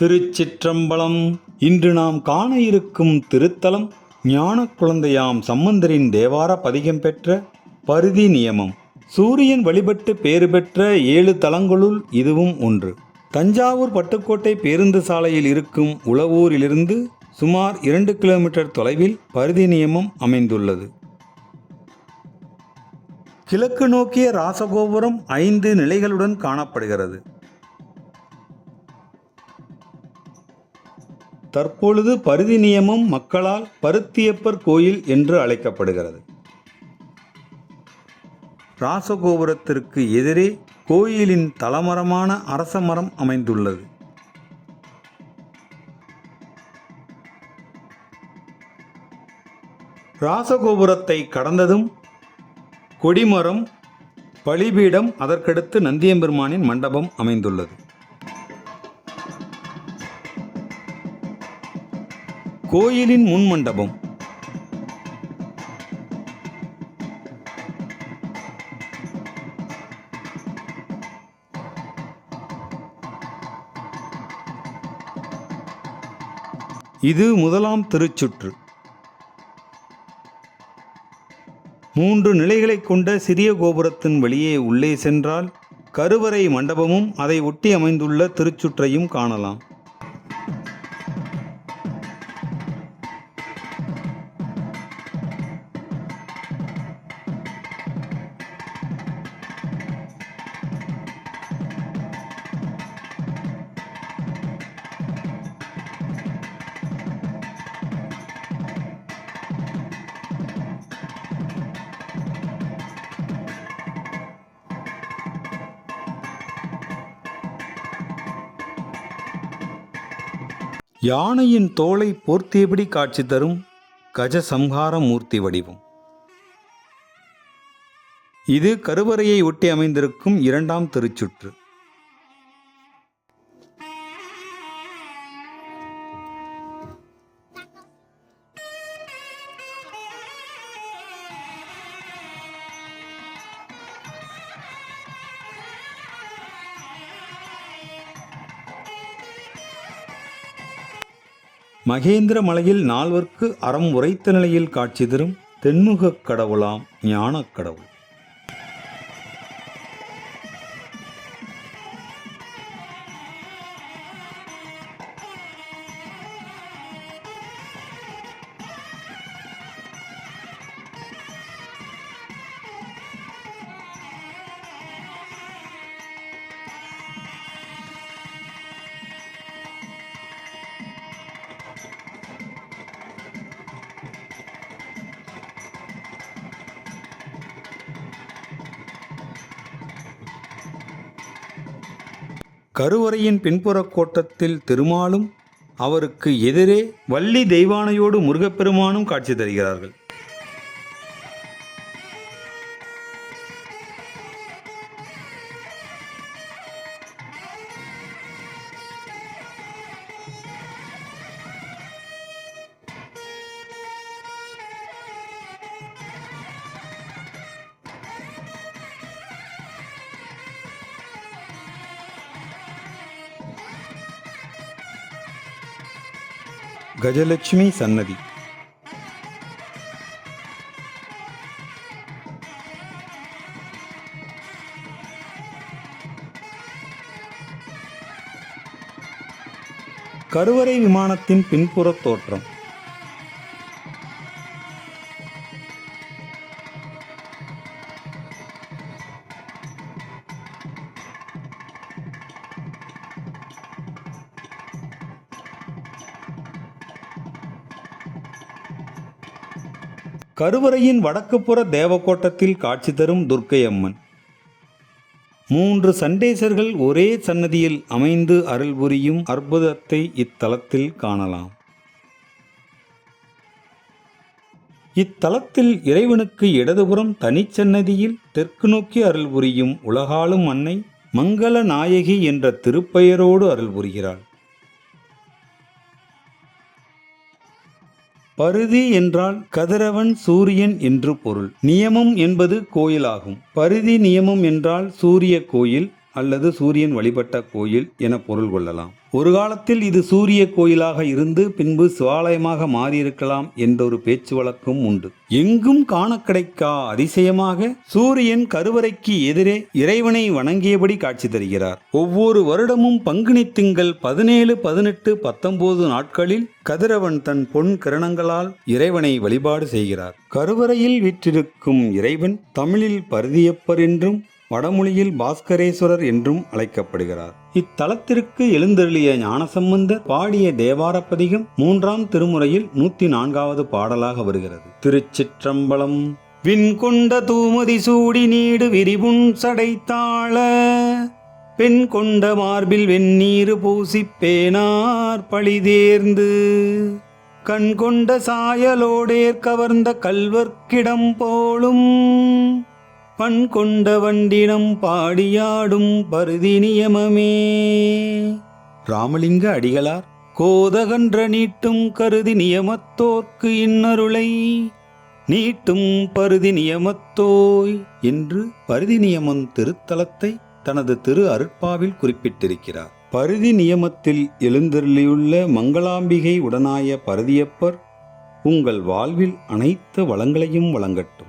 திருச்சிற்றம்பலம். இன்று நாம் காண இருக்கும் திருத்தலம் ஞான குழந்தையாம் சம்பந்தரின் தேவார பதிகம் பெற்ற பருதி நியமம். சூரியன் வழிபட்டு பேறு பெற்ற ஏழு தலங்களுள் இதுவும் ஒன்று. தஞ்சாவூர் பட்டுக்கோட்டை பேருந்து சாலையில் இருக்கும் உளவூரிலிருந்து சுமார் இரண்டு கிலோமீட்டர் தொலைவில் பருதி நியமம் அமைந்துள்ளது. கிழக்கு நோக்கிய ராசகோபுரம் ஐந்து நிலைகளுடன் காணப்படுகிறது. தற்பொழுது பருதி நியமம் மக்களால் பருத்தியப்பர் கோயில் என்று அழைக்கப்படுகிறது. ராசகோபுரத்திற்கு எதிரே கோயிலின் தலமரமான அரச மரம் அமைந்துள்ளது. ராசகோபுரத்தை கடந்ததும் கொடிமரம் பலிபீடம் அதற்கடுத்து நந்தியம்பெருமானின் மண்டபம் அமைந்துள்ளது. கோயிலின் முன் மண்டபம் இது முதலாம் திருச்சுற்று. மூன்று நிலைகளைக் கொண்ட சிறிய கோபுரத்தின் வெளியே உள்ளே சென்றால் கருவறை மண்டபமும் அதை ஒட்டி அமைந்துள்ள திருச்சுற்றையும் காணலாம். யானையின் தோலை போர்த்தியபடி காட்சி தரும் கஜசம்ஹார மூர்த்தி வடிவம். இது கருவறையை ஒட்டி அமைந்திருக்கும் இரண்டாம் திருச்சுற்று. மகேந்திர மலையில் நால்வர்க்கு அறம் உரைத்த நிலையில் காட்சி தரும் தென்முகக் கடவுளாம் ஞானக் கடவுள். கருவறையின் பின்புறக் கோட்டத்தில் திருமாலும் அவருக்கு எதிரே வள்ளி தெய்வானையோடு முருகப்பெருமானும் காட்சி தருகிறார்கள். கஜலட்சுமி சன்னதி. கருவறை விமானத்தின் பின்புறத் தோற்றம். கருவறையின் வடக்குப்புற தேவக்கோட்டத்தில் காட்சி தரும் துர்க்கை அம்மன். மூன்று சண்டேசர்கள் ஒரே சன்னதியில் அமைந்து அருள் புரியும் அற்புதத்தை இத்தலத்தில் காணலாம். இத்தலத்தில் இறைவனுக்கு இடதுபுறம் தனிச்சன்னதியில் தெற்கு நோக்கி அருள் புரியும் உலகாளும் அன்னை மங்கள நாயகி என்ற திருப்பெயரோடு அருள் புரிகிறாள். பருதி என்றால் கதிரவன் சூரியன் என்று பொருள். நியமம் என்பது கோயிலாகும். பருதி நியமம் என்றால் சூரிய கோயில் அல்லது சூரியன் வழிபட்ட கோயில் என பொருள் கொள்ளலாம். ஒரு காலத்தில் இது சூரிய கோயிலாக இருந்து பின்பு சிவாலயமாக மாறியிருக்கலாம் என்றொரு பேச்சு வழக்கும் உண்டு. எங்கும் காண கிடைக்கா அதிசயமாக சூரியன் கருவறைக்கு எதிரே இறைவனை வணங்கியபடி காட்சி தருகிறார். ஒவ்வொரு வருடமும் பங்குனி திங்கள் பதினேழு பதினெட்டு பத்தொன்பது நாட்களில் கதிரவன் தன் பொன் கிரணங்களால் இறைவனை வழிபாடு செய்கிறார். கருவறையில் விற்றிருக்கும் இறைவன் தமிழில் பருதியப்பர் என்றும் வடமொழியில் பாஸ்கரேஸ்வரர் என்றும் அழைக்கப்படுகிறார். இத்தலத்திற்கு எழுந்தருளிய ஞானசம்பந்தர் பாடிய தேவாரப்பதிகம் மூன்றாம் திருமுறையில் நூத்தி நான்காவது பாடலாக வருகிறது. திருச்சிற்றம்பலம். விண்கொண்ட தூமதி சூடி நீடு விரிவுண் சடைத்தாள பெண் கொண்ட மார்பில் வெந்நீர் பூசிப் பேனார் பழிதேர்ந்து கண் கொண்ட சாயலோடேர் கவர்ந்த கல்வர்க்கிடம் போலும் பண் கொண்ட வண்டினம் பாடியாடும் பருதி நியமமே ராமலிங்க அடிகளார் கோதகன்ற நீட்டும் கருதி நியமத்தோர்க்கு இன்னருளை. நீட்டும் பருதி நியமத்தோய் என்று பருதி நியமம் திருத்தலத்தை தனது திரு அருட்பாவில் குறிப்பிட்டிருக்கிறார். பருதி நியமத்தில் எழுந்தருளியுள்ள மங்களாம்பிகை உடனாய பருதியப்பர் உங்கள் வாழ்வில் அனைத்து வளங்களையும் வழங்கட்டும்.